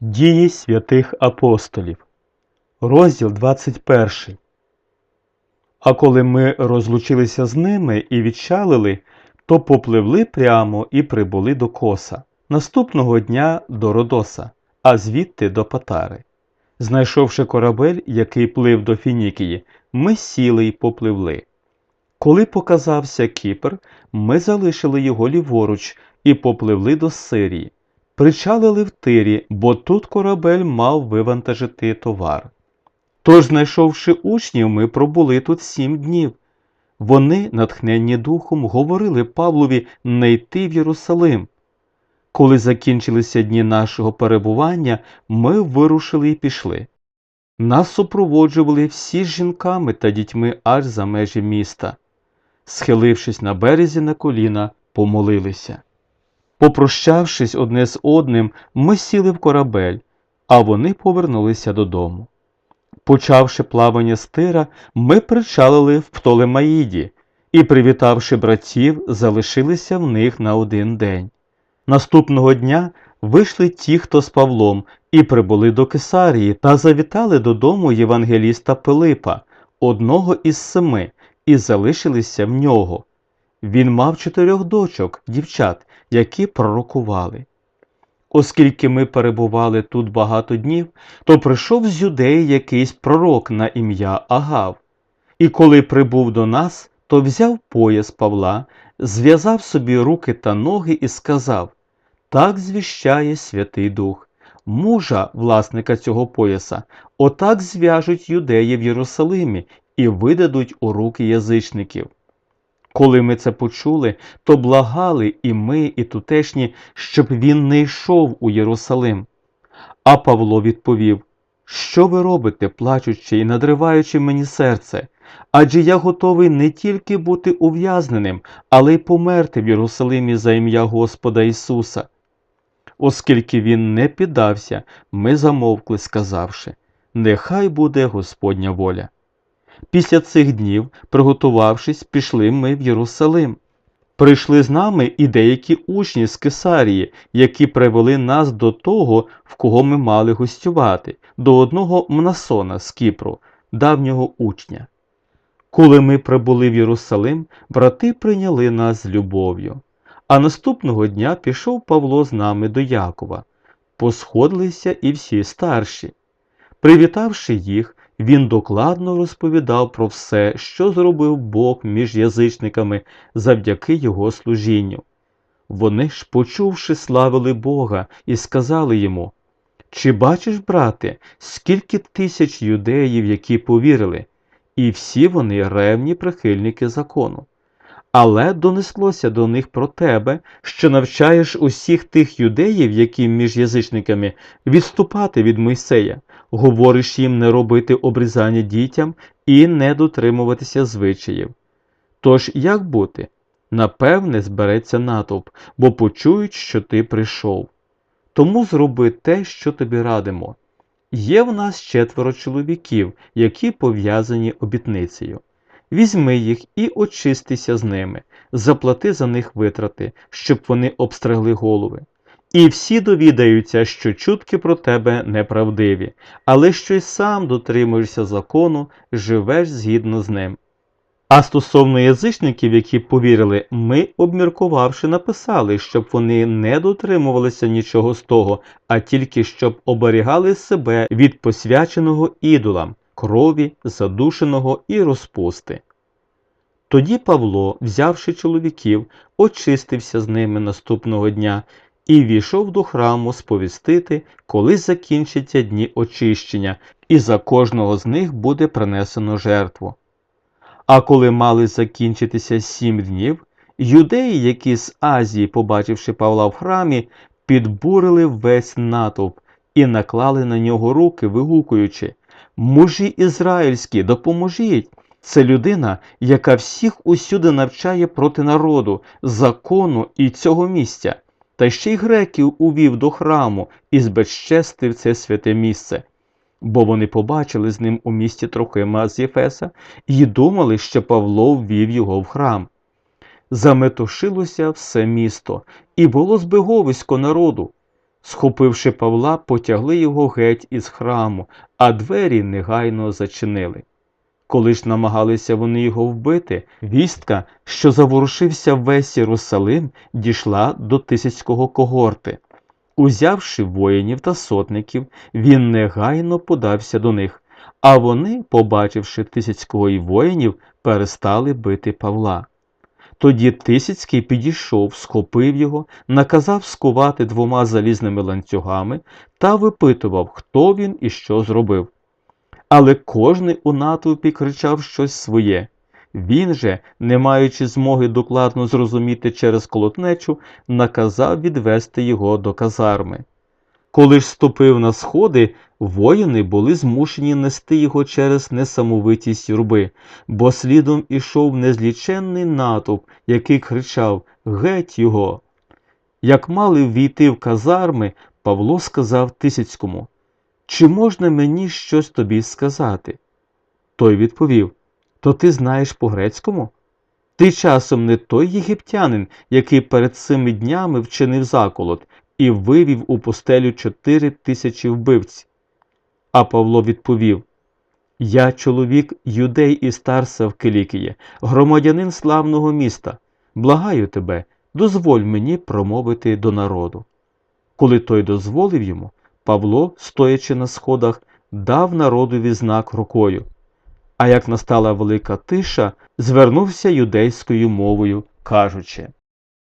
Дії святих апостолів, розділ 21. А коли ми розлучилися з ними і відчалили, то попливли прямо і прибули до коса. Наступного дня до Родоса, а звідти до Патари. Знайшовши корабель, який плив до Фінікії, ми сіли й попливли. Коли показався Кіпр, ми залишили його ліворуч і попливли до Сирії. Причалили в тирі, бо тут корабель мав вивантажити товар. Тож, знайшовши учнів, ми пробули тут сім днів. Вони, натхненні духом, говорили Павлові не йти в Єрусалим. Коли закінчилися дні нашого перебування, ми вирушили і пішли. Нас супроводжували всі з жінками та дітьми аж за межі міста. Схилившись на березі на коліна, помолилися. Попрощавшись одне з одним, ми сіли в корабель, а вони повернулися додому. Почавши плавання з тира, ми причалили в Птолемаїді і, привітавши братів, залишилися в них на один день. Наступного дня вийшли ті, хто з Павлом, і прибули до Кесарії та завітали додому євангеліста Пилипа, одного із семи, і залишилися в нього. Він мав чотирьох дочок, дівчат, які пророкували. Оскільки ми перебували тут багато днів, то прийшов з юдеї якийсь пророк на ім'я Агав. І коли прибув до нас, то взяв пояс Павла, зв'язав собі руки та ноги і сказав Так звіщає Святий Дух. Мужа, власника цього пояса, отак зв'яжуть юдеї в Єрусалимі і видадуть у руки язичників. Коли ми це почули, то благали і ми, і тутешні, щоб він не йшов у Єрусалим. А Павло відповів Що ви робите, плачучи і надриваючи мені серце? Адже я готовий не тільки бути ув'язненим, але й померти в Єрусалимі за ім'я Господа Ісуса. Оскільки він не піддався, ми замовкли, сказавши Нехай буде Господня воля. Після цих днів, приготувавшись, пішли ми в Єрусалим. Прийшли з нами і деякі учні з Кесарії, які привели нас до того, в кого ми мали гостювати, до одного Мнасона з Кіпру, давнього учня. Коли ми прибули в Єрусалим, брати прийняли нас з любов'ю. А наступного дня пішов Павло з нами до Якова. Посходилися і всі старші. Привітавши їх, він докладно розповідав про все, що зробив Бог між язичниками завдяки його служінню. Вони ж, почувши, славили Бога і сказали йому Чи бачиш, брате, скільки тисяч юдеїв, які повірили, і всі вони ревні прихильники закону. Але донеслося до них про тебе, що навчаєш усіх тих юдеїв, які між язичниками, відступати від Мойсея, говориш їм не робити обрізання дітям і не дотримуватися звичаїв. Тож як бути? Напевне, збереться натовп, бо почують, що ти прийшов. Тому зроби те, що тобі радимо. Є в нас четверо чоловіків, які пов'язані обітницею. Візьми їх і очистися з ними, заплати за них витрати, щоб вони обстригли голови. І всі довідаються, що чутки про тебе неправдиві, але що й сам дотримуєшся закону, живеш згідно з ним. А стосовно язичників, які повірили, ми, обміркувавши, написали, щоб вони не дотримувалися нічого з того, а тільки щоб оберігали себе від посвяченого ідолам, крові, задушеного і розпусти. Тоді Павло, взявши чоловіків, очистився з ними наступного дня і війшов до храму сповістити, коли закінчаться дні очищення, і за кожного з них буде принесено жертву. А коли мали закінчитися сім днів, юдеї, які з Азії, побачивши Павла в храмі, підбурили весь натовп і наклали на нього руки, вигукуючи Мужі ізраїльські, допоможіть! Це людина, яка всіх усюди навчає проти народу, закону і цього місця, та ще й греків увів до храму і збезчестив це святе місце. Бо вони побачили з ним у місті Трохима з Єфеса і думали, що Павло ввів його в храм. Заметушилося все місто, і було збеговисько народу. Схопивши Павла, потягли його геть із храму, а двері негайно зачинили. Коли ж намагалися вони його вбити, вістка, що заворушився весь Єрусалим, дійшла до тисяцького когорти. Узявши воїнів та сотників, він негайно подався до них, а вони, побачивши тисяцького і воїнів, перестали бити Павла. Тоді Тисяцький підійшов, схопив його, наказав скувати двома залізними ланцюгами та випитував, хто він і що зробив. Але кожний у натовпі кричав щось своє. Він же, не маючи змоги докладно зрозуміти через колотнечу, наказав відвести його до казарми. Коли ж ступив на сходи, воїни були змушені нести його через несамовитість юрби, бо слідом ішов незліченний натовп, який кричав Геть його. Як мали ввійти в казарми, Павло сказав Тисяцькому Чи можна мені щось тобі сказати? Той відповів То ти знаєш по-грецькому? Ти часом не той єгиптянин, який перед цими днями вчинив заколот і вивів у постелю чотири тисячі вбивць. А Павло відповів Я чоловік юдей із Тарса в Килікії, громадянин славного міста. Благаю тебе, дозволь мені промовити до народу. Коли той дозволив йому, Павло, стоячи на сходах, дав народові знак рукою. А як настала велика тиша, звернувся юдейською мовою, кажучи